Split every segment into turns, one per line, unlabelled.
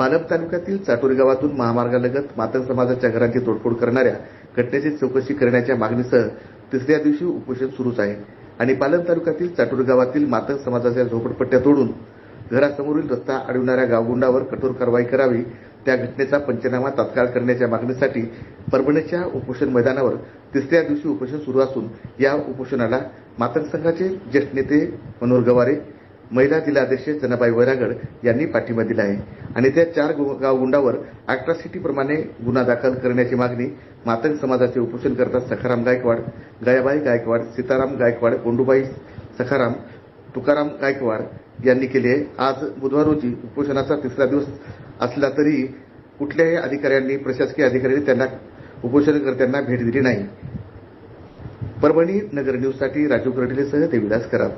पालम तालुक्यातील चाटोरी गावातून महामार्गालगत मातंग समाजाच्या घरांची तोडफोड करणाऱ्या घटनेची चौकशी करण्याच्या मागणीसह तिसऱ्या दिवशी उपोषण सुरूच आहे. आणि पालम तालुक्यातील चाटोरी गावातील मातंग समाजाच्या झोपडपट्ट्या तोडून घरासमोरील रस्ता अडविणाऱ्या गावगुंडावर कठोर कारवाई करावी त्या घटनेचा पंचनामा तात्काळ करण्याच्या मागणीसाठी परभणीच्या उपोषण मैदानावर तिसऱ्या दिवशी उपोषण सुरू असून या उपोषणाला मातंग संघाचे ज्येष्ठ नेते मनोहर गवारे महिला जिल्हाध्यक्ष जनाबाई वैरागड यांनी पाठिंबा दिला आहे. आणि त्या चार गु- गावगुंडावर अॅट्रॉसिटीप्रमाणे गुन्हा दाखल करण्याची मागणी मातंग समाजाचे उपोषणकर्ता सखाराम गायकवाड गयाबाई गायकवाड सीताराम गायकवाड कोंडूबाई सखाराम तुकाराम गायकवाड यांनी केली आहे. आज बुधवार रोजी उपोषणाचा तिसरा दिवस असला तरी कुठल्याही अधिकाऱ्यांनी प्रशासकीय अधिकाऱ्यांनी त्यांना उपोषणकर्त्यांना भेट दिली नाही. परभणी नगर न्यूजसाठी राजू कर्डिलेसह देविदास करात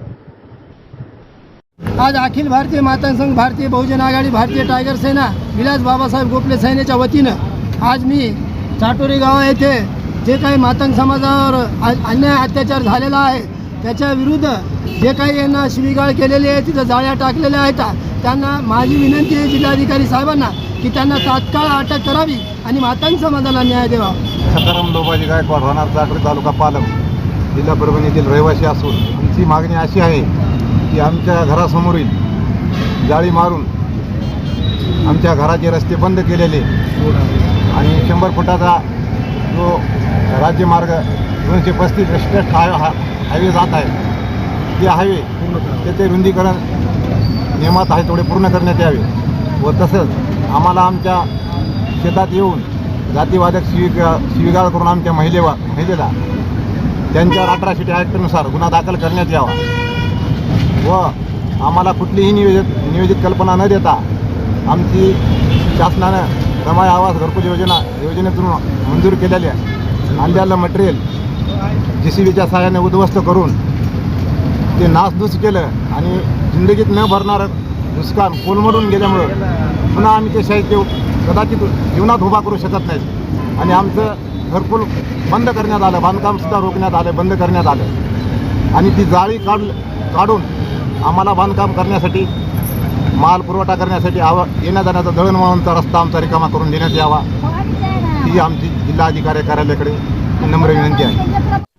आज अखिल भारतीय माता संघ भारतीय बहुजन आघाडी भारतीय टायगर सेना विलास बाबासाहेब गोपले सेनेच्या वतीनं आज मी चाटोरी गावा येथे जे काही मातंग समाजावर आ- अन्याय अत्याचार झालेला आहे त्याच्या विरुद्ध जे काही यांना शिवीगाळ केलेली आहे तिथं जाळ्या टाकलेल्या आहेत. त्यांना माझी विनंती आहे जिल्हाधिकारी साहेबांना की त्यांना तात्काळ अटक करावी आणि मातंग समाजाला न्याय द्यावा.
सकाराम लोबाजी गायकवाड राहणार चाकरी तालुका पालम जिल्हा परभणीतील रहिवासी असून आमची मागणी अशी आहे की आमच्या घरासमोरील जाळी मारून आमच्या घराचे रस्ते बंद केलेले. आणि शंभर फुटाचा जो राज्यमार्ग दोनशे पस्तीस एक्सप्रेस हाय हा हायवे जात आहे. ते हायवे त्याचे रुंदीकरण नियमात आहे तेवढे पूर्ण करण्यात यावे. व तसंच आम्हाला आमच्या शेतात येऊन जातीवादक शिविका शिविगाळ करून आमच्या महिलेवा महिलेला त्यांच्यावर अठराशे ॲक्टनुसार गुन्हा दाखल करण्यात यावा. व आम्हाला कुठलीही नियोजित नियोजित कल्पना न देता आमची शासनानं रमाय आवास घरकुल योजना योजनेतून मंजूर केलेल्या आणलेलं मटेरियल जी सी बीच्या सहाय्याने उद्ध्वस्त करून ते नासधूस केलं आणि जिंदगीत न भरणारं नुकसान कोलमडून गेल्यामुळं पुन्हा आम्ही ते साहित्य कदाचित जीवनात उभा करू शकत नाहीत आणि आमचं घरकुल बंद करण्यात आलं बांधकामसुद्धा रोखण्यात आलं बंद करण्यात आलं. आणि ती जाळी काढ काढून आम्हाला बांधकाम करण्यासाठी माल पुरवठा करण्यासाठी आवा येण्या जाण्याचा दळणवळणचा रस्ता आमचा रिकामा करून देण्यात यावा. ही आमची जिल्हाधिकारी कार्यालयाकडे नम्र विनंती आहे.